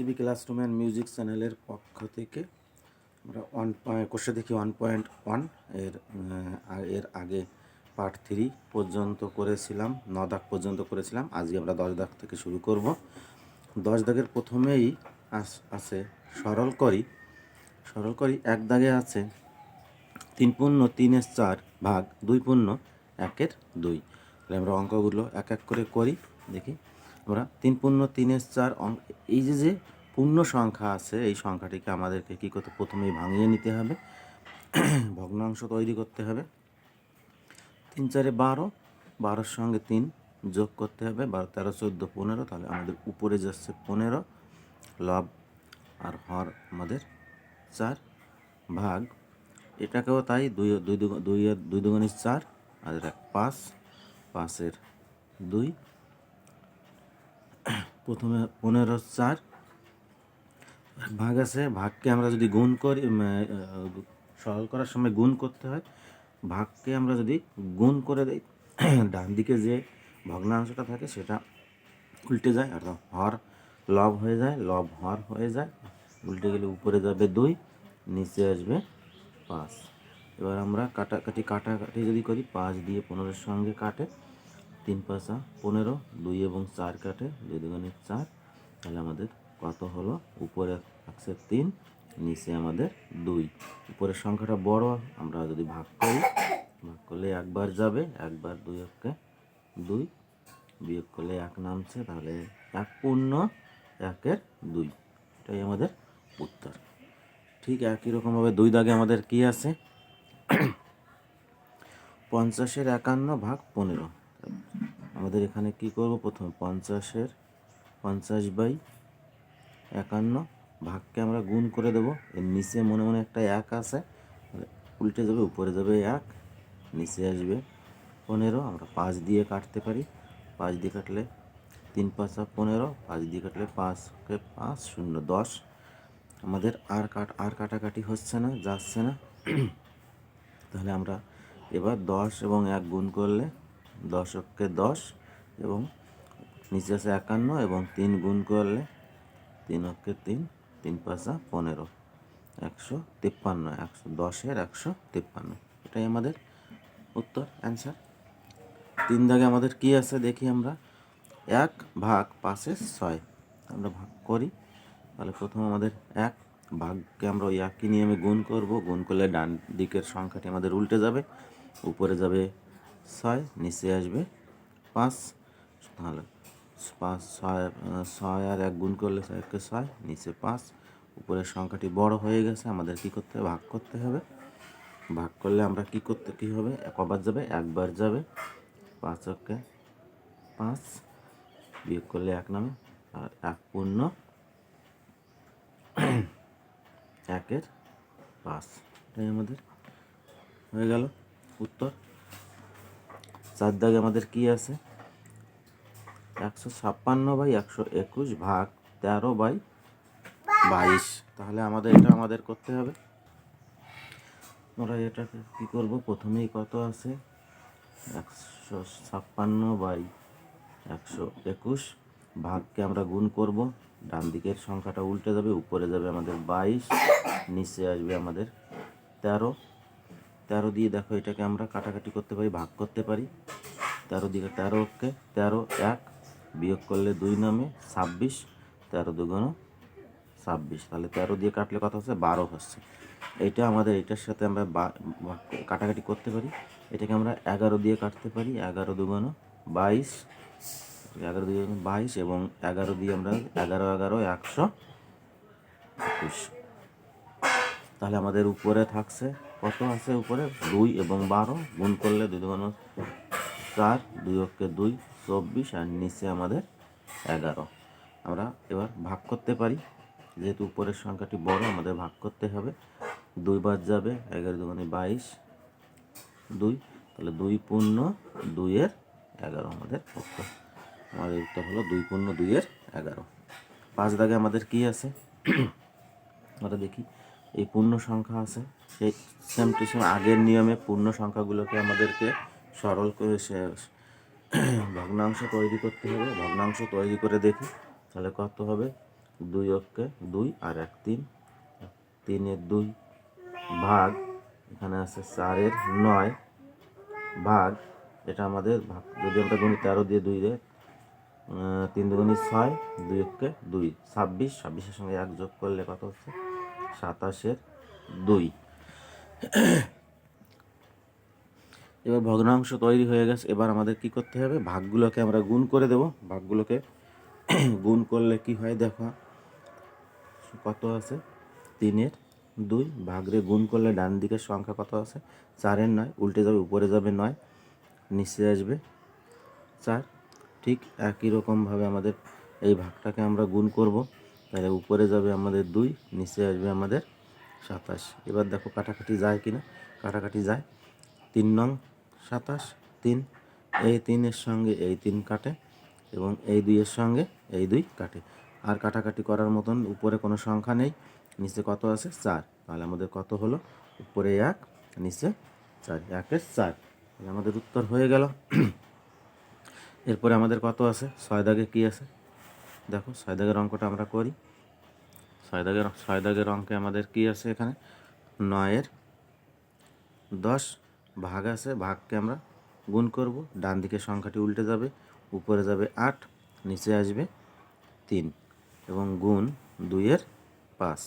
TV classroom and music চ্যানেলের পক্ষ থেকে আমরা ওয়ান পয়েন্ট কোষে দেখি ওয়ান পয়েন্ট ওয়ানের এর আগে পার্ট থ্রি পর্যন্ত করেছিলাম, ন দাগ পর্যন্ত করেছিলাম। আজকে আমরা দশ দাগ থেকে শুরু করব। দশ দাগের প্রথমেই আছে সরল করি। সরল করি, এক দাগে আছে তিন পূর্ণ, তিনের চার ভাগ, দুই পূর্ণ, একের দুই। তাহলে আমরা অঙ্কগুলো এক এক করে করি, দেখি। আমরা তিন পূর্ণ তিনের চার অঙ্ক এই যে যে পূর্ণ সংখ্যা আছে, এই সংখ্যাটিকে আমাদেরকে কী করতে, প্রথমেই ভাঙিয়ে নিতে হবে। ভগ্নাংশ তৈরি করতে হবে। তিন চারে বারো, বারোর সঙ্গে তিন যোগ করতে হবে। বারো, তেরো, চোদ্দ, পনেরো, তাহলে আমাদের উপরে যাচ্ছে পনেরো। লব আর হর আমাদের চার ভাগ। এটাকেও তাই দুই দুই দুই দুই দুগুণি চার, আর এক পাঁচ, পাঁচের দুই প্রথমে পনেরো চার। ভাগ আছে, ভাগকে আমরা যদি গুণ করি সরল করার সময় গুণ করতে হয়, ভাগকে আমরা যদি গুণ করে দিই, ডান দিকে যে ভগ্নাংশটা থাকে সেটা উল্টে যায়, আর হর লব হয়ে যায়, লব হর হয়ে যায়, উল্টে গেলে উপরে যাবে দুই, নিচে আসবে পাঁচ। এবার আমরা কাটাকাটি কাটাকাটি যদি করি, পাঁচ দিয়ে পনেরোর সঙ্গে কাটে তিন পাঁচা পনেরো, দুই এবং চার কাটে দুই দুগুণে চার, তাহলে আমাদের কত হলো? উপরে আছে তিন, নিচে আমাদের দুই। উপরের সংখ্যাটা বড়, আমরা যদি ভাগ করি, ভাগ করলে একবার যাবে, একবার দুই অক্ষে দুই, বিয়োগ করলে এক নামছে, তাহলে এক পূর্ণ একের দুই। এটাই আমাদের উত্তর। ঠিক একই রকমভাবে দুই দাগে আমাদের কি আছে? পঞ্চাশের একান্ন ভাগ পনেরো। আমাদের এখানে কি করব? প্রথমে পঞ্চাশের, পঞ্চাশ বাই একান্ন ভাগকে আমরা গুণ করে দেবো। এর নিচে মনে মনে একটা এক আছে উল্টে যাবে, উপরে যাবে এক, নিচে আসবে পনেরো। আমরা পাঁচ দিয়ে কাটতে পারি। পাঁচ দিয়ে কাটলে তিন পাঁচা পনেরো, পাঁচ দিয়ে কাটলে পাঁচকে পাঁচ, শূন্য, দশ। আমাদের আর কাট, আর কাটাকাটি হচ্ছে না, যাচ্ছে না। তাহলে আমরা এবার দশ এবং এক গুণ করলে দশককে দশ এবং নিচে আছে একান্ন এবং তিন গুণ করলে তিন অক্ষে তিন তিন পাঁচা পনেরো। একশো তিপ্পান্ন, একশো দশের একশো তিপ্পান্ন। এটাই আমাদের উত্তর অ্যান্সার তিন দাগে আমাদের কি আছে দেখি আমরা? এক ভাগ পাঁচের ছয়। আমরা ভাগ করি। তাহলে প্রথম আমাদের এক ভাগকে আমরা ওই একই নিয়মে গুণ করব। গুণ করলে ডান দিকের সংখ্যাটি আমাদের উল্টে যাবে, উপরে যাবে ছয়, নিচে আসবে পাঁচ, তাহলে পাঁচ, ছয় ছয় আর এক গুণ করলে ছয়কে ছয়, নিচে পাঁচ। উপরের সংখ্যাটি বড় হয়ে গেছে, আমাদের কি করতে হবে? ভাগ করতে হবে। ভাগ করলে আমরা কি করতে, কি হবে? কবার যাবে? একবার যাবে। পাঁচ অক্ষে পাঁচ, বিয়োগ করলে এক নামে, আর এক পূর্ণ একের পাঁচ। এটাই আমাদের হয়ে গেল উত্তর। চার দাগে আমাদের কি আছে? একশো ছাপ্পান্ন বাই একশো একুশ ভাগ তেরো বাই বাইশ। তাহলে আমাদের এটা আমাদের করতে হবে। আমরা এটাকে কী করব? প্রথমেই কত আছে? একশো ছাপ্পান্ন বাই একশো একুশ ভাগকে আমরা গুণ করব। ডান দিকের সংখ্যাটা উল্টে যাবে, উপরে যাবে আমাদের বাইশ, নিচে আসবে আমাদের তেরো। তেরো দিয়ে দেখো এটাকে আমরা কাটাকাটি করতে পারি, ভাগ করতে পারি। তেরো দিকে তেরো কে, তেরো এক বিয়োগ করলে দুই নামে ছাব্বিশ, তেরো দুগুণ ছাব্বিশ। তাহলে তেরো দিয়ে কাটলে কত হচ্ছে? বারো হচ্ছে। এটা আমাদের এটার সাথে আমরা কাটাকাটি করতে পারি। এটাকে আমরা এগারো দিয়ে কাটতে পারি, এগারো দুগুণ বাইশ, এগারো দিয়ে বাইশ এবং এগারো দিয়ে আমরা এগারো এগারো, একশো একুশ। তাহলে আমাদের উপরে থাকছে কত আছে উপরে? দুই এবং বারো। গুণ করলে দুই দুগুণ চার, দুই অক্ষে দুই, চব্বিশ, আর নিচে আমাদের এগারো। আমরা এবার ভাগ করতে পারি। যেহেতু উপরের সংখ্যাটি বড়, আমাদের ভাগ করতে হবে। দুইবার যাবে এগারো দুগুণে বাইশ। দুই, তাহলে দুই পূর্ণ দুইয়ের এগারো আমাদের উত্তর আমাদের উত্তর হলো দুই পূর্ণ দুইয়ের এগারো। পাঁচ দাগে আমাদের কি আছে? আমরা দেখি। এই পূর্ণ সংখ্যা আছে। সেই সেম টু সেম আগের নিয়মে পূর্ণ সংখ্যাগুলোকে আমাদেরকে সরল করে ভগ্নাংশ তৈরি করতে হবে। ভগ্নাংশ তৈরি করে দেখি। তাহলে কত হবে? দুই অক্ষে দুই আর এক তিন। তিনের দুই ভাগ এখানে আছে চারের নয় ভাগ। এটা আমাদের ভাগ। যদি আমরা গুণি তেরো দিয়ে দুই দিয়ে তিন দুগুণি ছয়, দুই অক্ষে দুই। ছাব্বিশ, ছাব্বিশের সঙ্গে এক যোগ করলে কত হচ্ছে? সাতাশের দুই। এবার ভগ্নাংশ তৈরি হয়ে গেছে। এবার আমাদের কি করতে হবে? ভাগগুলোকে আমরা গুণ করে দেব। ভাগগুলোকে গুণ করলে কি হয় দেখো? কত আছে? তিনের দুই। ভাগরে গুণ করলে ডান দিকের সংখ্যা কত আছে? চারের নয়। উল্টে যাবে, উপরে যাবে নয়। নিচে আসবে চার। ঠিক একই রকমভাবে আমাদের এই ভাগটাকে আমরা গুণ করব। তাহলে উপরে যাবে আমাদের দুই, নিচে আসবে আমাদের সাতাশ। এবার দেখো কাটাকাটি যায় কি না কাটাকাটি যায় তিন নং সাতাশ, তিন, এই তিনের সঙ্গে এই তিন কাটে এবং এই দুইয়ের সঙ্গে এই দুই কাটে। আর কাটাকাটি করার মতন উপরে কোনো সংখ্যা নেই, নিচে কত আছে? চার। তাহলে আমাদের কত হলো? উপরে এক, নিচে চার, একের চার। আমাদের উত্তর হয়ে গেল। এরপরে আমাদের কত আছে? ছয় দাগে কী আছে? দেখো ছয় দাগের অঙ্কটা আমরা করি। ছয় দাগের ছয় দাগের অঙ্কে আমাদের কী আছে এখানে? নয়ের দশ ভাগ আছে, ভাগকে আমরা গুণ করব। ডান দিকে সংখ্যাটি উল্টে যাবে, উপরে যাবে আট, নিচে আসবে তিন এবং গুণ দুইয়ের পাঁচ।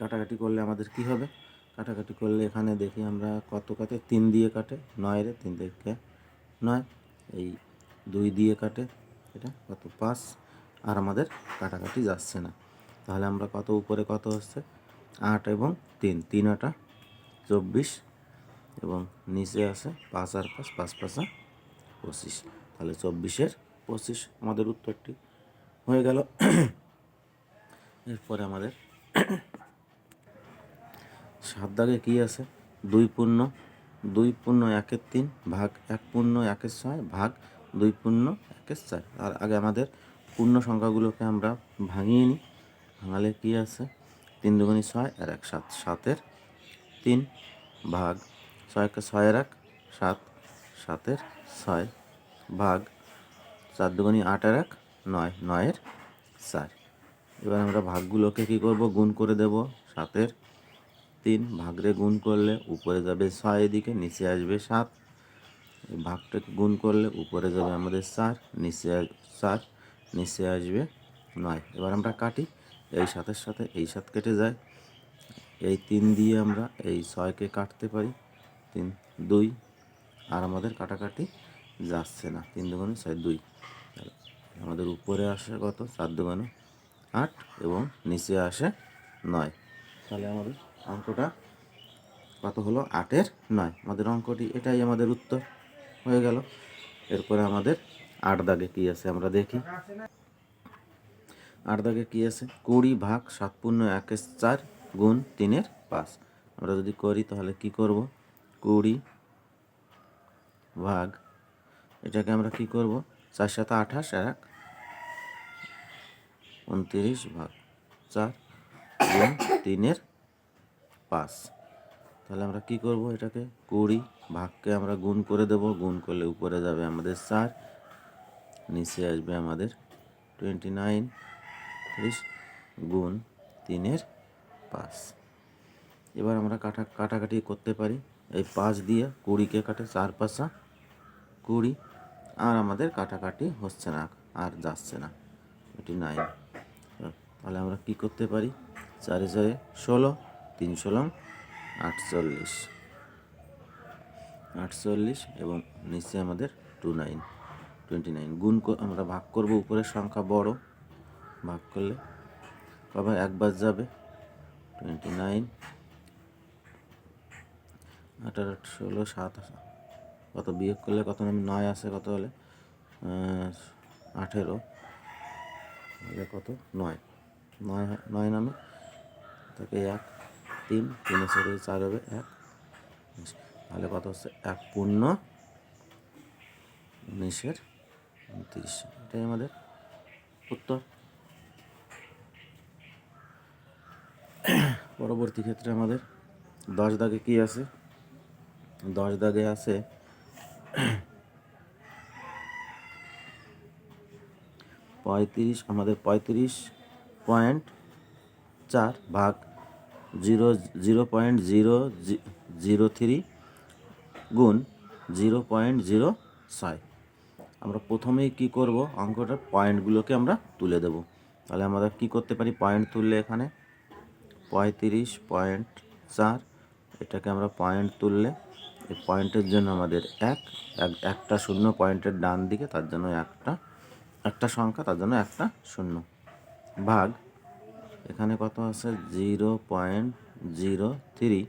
কাটাকাটি করলে আমাদের কি হবে? কাটাকাটি করলে এখানে দেখি আমরা কত কাটে? তিন দিয়ে কাটে নয় রে তিন থেকে নয়। এই দুই দিয়ে কাটে এটা, কত? পাঁচ। আর আমাদের কাটাকাটি যাচ্ছে না। তাহলে আমরা কত উপরে কত হচ্ছে? আট এবং তিন। তিন আটা চব্বিশ এবং নিচে আছে পাঁচ আর পাঁচ পাঁচ পাঁচা পঁচিশ। তাহলে চব্বিশের পঁচিশ আমাদের উত্তরটি হয়ে গেল। এরপরে আমাদের সাত দাগে কী আছে? দুই পূর্ণ দুই পূর্ণ একের তিন ভাগ এক পূর্ণ একের ছয় ভাগ দুই পূর্ণ একের চার। আর আগে আমাদের পূর্ণ সংখ্যাগুলোকে আমরা ভাঙিয়ে নিই। ভাঙালে কী আছে? তিন দুগুণি ছয় আর এক সাত। সাতের তিন ভাগ ছয়কে ছয়ের এক, সাত। সাতের ছয় ভাগ চার দুগুণি আটের এক, নয়। নয়ের চার। এবার আমরা ভাগগুলোকে কী করব? গুণ করে দেব সাতের তিন। ভাগরে গুণ করলে উপরে যাবে ছয়, এদিকে নিচে আসবে সাত। ভাগটাকে গুণ করলে উপরে যাবে আমাদের চার নিচে চার নিচে আসবে নয়। এবার আমরা কাটি, এই সাতের সাথে এই সাত কেটে যায়। এই তিন দিয়ে আমরা এই ছয়কে কাটতে পারি। তিন, দুই, আর আমাদের কাটাকাটি যাচ্ছে না। তিন দুগুণে ছয়, দুই। আমাদের উপরে আসে কত? চার দুগুণে আট এবং নিচে আসে নয়। তাহলে আমাদের অঙ্কটা কত হলো? আটের নয়। আমাদের অঙ্কটি এটাই আমাদের উত্তর। হয়ে গেল। এরপরে আমাদের আট দাগে কী আছে আমরা দেখি। আট দাগে কী আছে? কুড়ি ভাগ সাত পূর্ণ একের চার গুণ তিনের পাঁচ। আমরা যদি করি তাহলে কি করব? কুড়ি ভাগ, এটাকে আমরা কি করব? চার সাথে আঠাশ এক উনত্রিশ ভাগ চার গুণ তিনের পাঁচ। তাহলে আমরা কি করব এটাকে? কুড়ি, ভাগকে আমরা গুণ করে দেব। গুণ করলে উপরে যাবে আমাদের চার। নিচে আসবে আমাদের টোয়েন্টি নাইন ত্রিশ গুণ তিনের পাঁচ। এবার আমরা কাটা কাটাকাটি করতে পারি। এই পাঁচ দিয়ে কুড়িকে কাটে চার পাঁচা। কুড়ি, আর আমাদের কাটাকাটি হচ্ছে না, আর যাচ্ছে না। এটি নাইন তাহলে আমরা কি করতে পারি? চারে চারে ষোলো তিন ষোলো আটচল্লিশ। আটচল্লিশ এবং নিচে আমাদের টু নাইন টোয়েন্টি নাইন গুণ আমরা ভাগ করব উপরের সংখ্যা বড়। ভাগ করলে আবার একবার যাবে। টোয়েন্টি নাইন আঠারো, ষোলো, সাত কত বিয়োগ করলে কত নামে নয় আসে কত হলে? আঠেরো। কত? নয়। নয় নয় নামে? তাকে এক। তিন তিনের সাথে চার হবে এক। তাহলে কত হচ্ছে? এক পূর্ণ উনিশের উনত্রিশ এটাই আমাদের উত্তর। পরবর্তী ক্ষেত্রে আমাদের দশ দাগে কি আছে? দশ দাগে আছে পঁয়ত্রিশ, আমাদের পঁয়ত্রিশ পয়েন্ট চার ভাগ zero zero point zero zero three গুণ জিরো পয়েন্ট জিরো ছয়। আমরা প্রথমেই কি করব? অঙ্কটার পয়েন্টগুলোকে আমরা তুলে দেব। তাহলে আমরা কি করতে পারি? পয়েন্ট তুললে এখানে পঁয়ত্রিশ পয়েন্ট চার, এটাকে আমরা পয়েন্ট তুললে এই পয়েন্টের জন্য আমাদের এক, এক- একটা শূন্য পয়েন্টের ডান দিকে, তার জন্য একটা একটা সংখ্যা, তার জন্য একটা শূন্য। ভাগ এখানে কত আছে? Zero point zero three.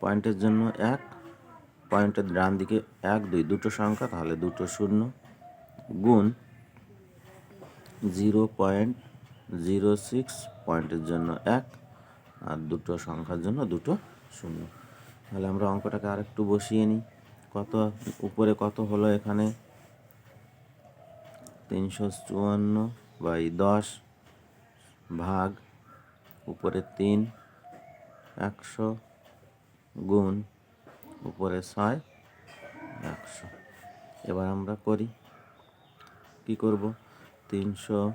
পয়েন্টের জন্য এক, পয়েন্টের ডান দিকে এক, দুই, দুটো সংখ্যা, তাহলে দুটো শূন্য গুণ জিরো পয়েন্ট জিরো সিক্স, পয়েন্টের জন্য এক, আর দুটো সংখ্যার জন্য দুটো শূন্য। তাহলে আমরা অঙ্কটাকে আরেকটু বসিয়ে নিই। কত, উপরে কত হলো এখানে? তিনশো চুয়ান্ন বাই দশ। ভাগ উপরে তিন, একশো গুণ উপরে ছয়, একশো। এবার আমরা করি। কি করব? তিনশো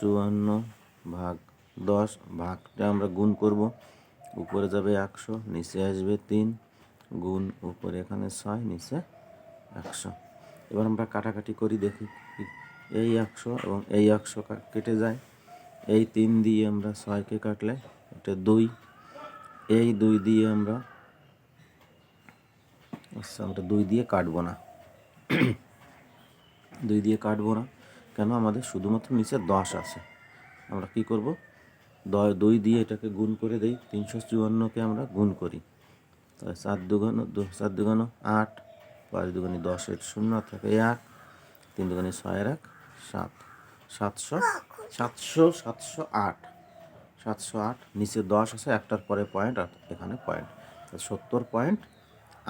চুয়ান্ন ভাগ দশ ভাগটা আমরা গুণ করব। উপরে যাবে একশো, নিচে আসবে তিন, গুণ উপরে এখানে ছয়, নিচে একশো। এবার আমরা কাটাকাটি করি দেখি। এই একশো এবং এই একশো কেটে যায়। এই তিন দিয়ে আমরা ছয়কে কাটলে এটা দুই। এই দুই দিয়ে আমরা আচ্ছা আমরা দুই দিয়ে কাটবো না। দুই দিয়ে কাটবো না, কেন আমাদের শুধুমাত্র নিচে দশ আছে। আমরা কি করব? দুই দিয়ে এটাকে গুণ করে দেই, তিনশো চুয়ান্নকে আমরা গুণ করি। তাহলে চার দুগানো চার দুগানো আট, পাঁচ দুগানি দশের শূন্য থাকে এক, তিন দুগানি ছয়ের এক, সাত। সাতশো সাতশো সাতশো আট। সাতশো আট, নিচে দশ আছে, একটার পরে পয়েন্ট আর এখানে পয়েন্ট সত্তর পয়েন্ট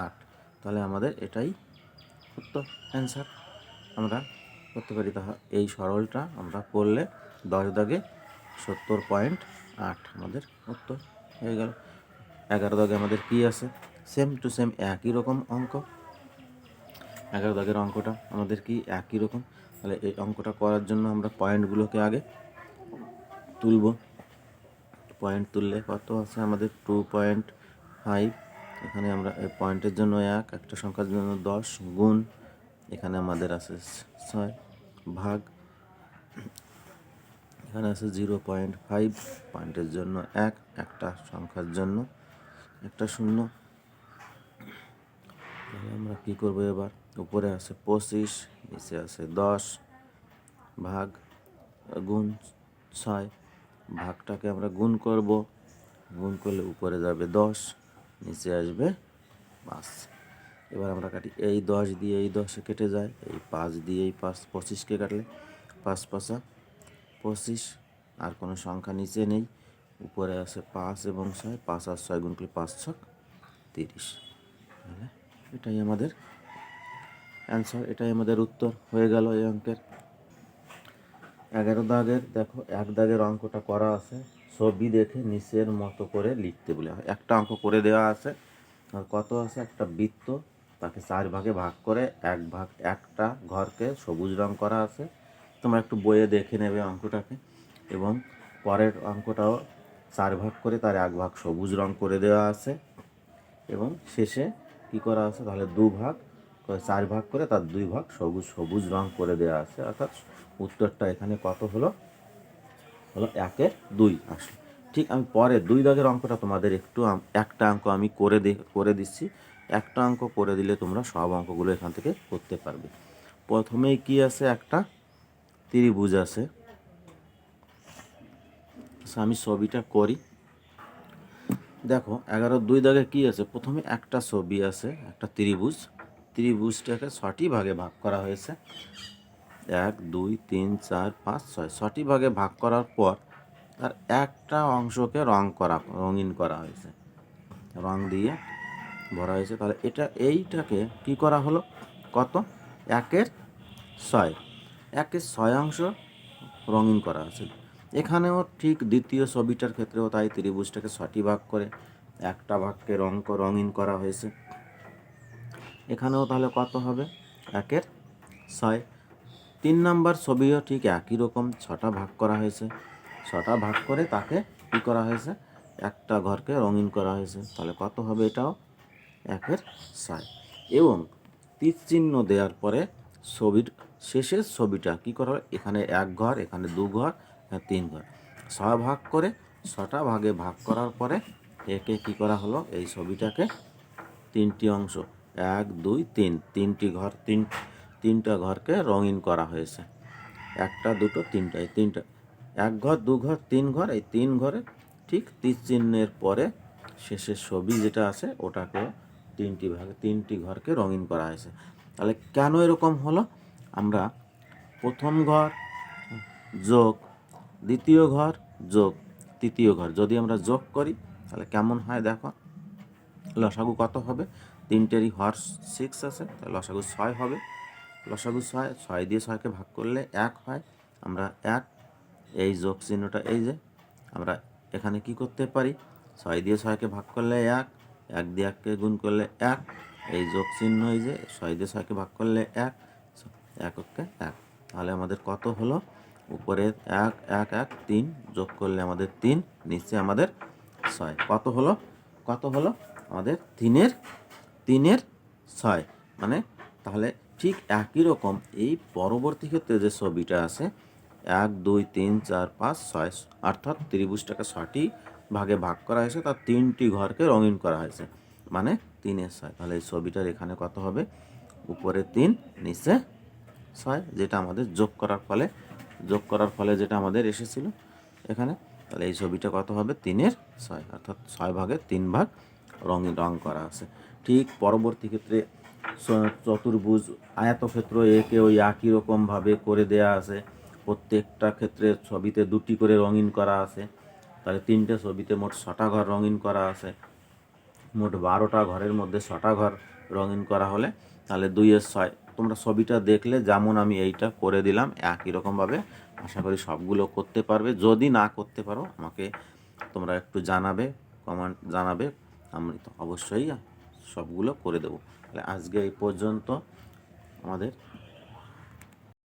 আট। তাহলে আমাদের এটাই উত্তর অ্যান্সার আমরা করতে পারি তাহলে এই সরলটা আমরা করলে দশ দাগে সত্তর পয়েন্ট আট আমাদের উত্তর হয়ে গেল। এগারো দাগে আমাদের কি আছে? সেম টু সেম একই রকম অঙ্ক। এগারো দাগের অঙ্কটা আমাদের কি একই রকম? তাহলে এই অঙ্কটা করার জন্য আমরা পয়েন্টগুলোকে আগে তুলব। পয়েন্ট তুললে কত আছে? আমাদের টু পয়েন্ট ফাইভ। এখানে আমরা এই পয়েন্টের জন্য এক, একটা সংখ্যার জন্য দশ গুণ। এখানে আমাদের আছে ছয় ভাগ। এখানে আছে জিরো পয়েন্ট ফাইভ, পয়েন্টের জন্য এক, একটা সংখ্যার জন্য একটা শূন্য। তাহলে আমরা কী করব এবার? উপরে আছে পঁচিশ, নিচে আছে দশ, ভাগ গুণ ছয়। ভাগটাকে আমরা গুণ করব। গুণ করলে উপরে যাবে দশ, নিচে আসবে পাঁচ। এবার আমরা কাটি এই দশ দিয়ে এই দশে কেটে যায়। এই পাঁচ দিয়ে এই পাঁচ, পঁচিশকে কাটলে পাঁচ পাঁচা পঁচিশ। আর কোনো সংখ্যা নিচে নেই। উপরে আছে পাঁচ এবং ছয়। পাঁচ আর ছয় গুণ করলে পাঁচ ছক তিরিশ। তাহলে এটাই আমাদের অ্যান্সার এটাই আমাদের উত্তর। হয়ে গেল এই অঙ্কের। এগারো দাগের, দেখো, এক দাগের অঙ্কটা করা আছে। ছবি দেখে নিচের মতো করে লিখতে বলে হয়। একটা অঙ্ক করে দেওয়া আছে। আর কত আছে? একটা বৃত্ত। তাকে চার ভাগে ভাগ করে এক ভাগ একটা ঘরকে সবুজ রং করা আছে। তোমরা একটু বইয়ে দেখে নেবে অঙ্কটাকে। এবং পরের অঙ্কটাও চার ভাগ করে তার এক ভাগ সবুজ রং করে দেওয়া আছে। এবং শেষে কি করা আছে? তাহলে দু ভাগ চার ভাগ করে তার দুই ভাগ সবুজ সবুজ রং করে দেওয়া আছে। অর্থাৎ উত্তরটা এখানে কত হলো? হলো একের দুই আসলো। ঠিক আমি পরে দুই দাগের অঙ্কটা তোমাদের একটু একটা অঙ্ক আমি করে দে করে দিচ্ছি। একটা অঙ্ক করে দিলে তোমরা সব অঙ্কগুলো এখান থেকে করতে পারবে। প্রথমেই কি আছে একটা? ত্রিভুজ আছে। আচ্ছা, আমি ছবিটা করি। দেখো, এগারো দুই দাগে কি আছে? প্রথমে একটা ছবি আছে, একটা ত্রিভুজ। ত্রিভুজটাকে ছটি ভাগে ভাগ করা হয়েছে। এক, দুই, তিন, চার, পাঁচ, ছয়। ছটি ভাগে ভাগ করার পর তার একটা অংশকে রং করা, রঙিন করা হয়েছে। রং দিয়ে ভরা হয়েছে। তাহলে এটা, এইটাকে কি করা হলো? কত? একের ছয়। একের ছয় অংশ রঙিন করা আছে এখানেও ঠিক দ্বিতীয় ছবিটার ক্ষেত্রেও তাই ত্রিভুজটাকে ছটি ভাগ করে একটা ভাগকে রং রঙিন করা হয়েছে। এখানেও তাহলে কত হবে? একের ছয়। তিন নাম্বার ছবিও ঠিক একই রকম, ছটা ভাগ করা হয়েছে। ছটা ভাগ করে তাকে কী করা হয়েছে? একটা ঘরকে রঙিন করা হয়েছে। তাহলে কত হবে এটাও? একের ছয়। এবং তীর চিহ্ন দেওয়ার পরে ছবির শেষের ছবিটা কী করা হবে এখানে এক ঘর, এখানে দু ঘর তিন ঘর ছয় ভাগ করে ছটা ভাগে ভাগ করার পরে একে কী করা হলো? এই ছবিটাকে তিনটি অংশ, এক, দুই, তিন, তিনটি ঘর, তিন, তিনটা ঘরকে রঙিন করা হয়েছে। একটা, দুটো, তিনটা, এই তিনটা। এক ঘর, দু ঘর, তিন ঘর, এই তিন ঘরে ঠিক তীর চিহ্নের পরে শেষের ছবি যেটা আছে ওটাকে তিনটি ভাগে, তিনটি ঘরকে রঙিন করা হয়েছে। তাহলে কেন এরকম হলো? আমরা প্রথম ঘর, যোগ দ্বিতীয় ঘর যোগ, তৃতীয় ঘর। যদি আমরা যোগ করি, তাহলে কেমন হয় দেখো? লসাগু কত হবে? তিনটেরই হর সিক্স আছে, তাহলে লসাগু ছয় হবে। লসাগু ছয় ছয় দিয়ে ছয়কে ভাগ করলে এক হয়। আমরা এক, এই যোগ চিহ্নটা এই যে, আমরা এখানে কি করতে পারি? ছয় দিয়ে ছয়কে ভাগ করলে এক এক দিয়ে এককে গুণ করলে এক, এই যোগ চিহ্ন এই যে, ছয় দিয়ে ছয়কে ভাগ করলে এক এক এককে এক। তাহলে আমাদের কত হলো? উপরে এক এক এক, তিন যোগ করলে আমাদের তিন নিচে আমাদের ছয়। কত হলো? কত হলো? আমাদের তিনের তিনের ছয়। মানে তাহলে ঠিক একই রকম এই পরবর্তী ক্ষেত্রে যে ছবিটা আছে, এক, দুই, তিন, চার, পাঁচ, ছয়, অর্থাৎ ত্রিভুজটাকে ছয়টি ভাগে ভাগ করা হয়েছে, তার তিনটি ঘরকে রঙিন করা হয়েছে। মানে তিনের ছয়। তাহলে এই ছবিটার এখানে কত হবে? উপরে তিন, নিচে ছয়, যেটা আমাদের যোগ করার ফলে যোগ করার ফলে যেটা আমাদের এসেছিল এখানে, তাহলে এই ছবিটা কত হবে? তিনের ছয়, অর্থাৎ ছয় ভাগে তিন ভাগ রঙিন রং করা আছে। ঠিক পরবর্তী ক্ষেত্রে চতুর্ভুজ আয়তক্ষেত্র একে ওই একই রকমভাবে করে দেয়া আছে। প্রত্যেকটা ক্ষেত্রে ছবিতে দুটি করে রঙিন করা আছে। তাহলে তিনটে ছবিতে মোট ছটা ঘর রঙিন করা আছে। মোট বারোটা ঘরের মধ্যে ছটা ঘর রঙিন করা হলে, তাহলে দুইয়ের ছয় তোমরা ছবিটা দেখলে যেমন আমি এইটা করে দিলাম, একই রকমভাবে আশা করি সবগুলো করতে পারবে। যদি না করতে পারো, আমাকে তোমরা একটু জানাবে কমেন্ট জানাবে, আমি তো অবশ্যই সবগুলো করে দেবো। তাহলে আজকে এই পর্যন্ত আমাদের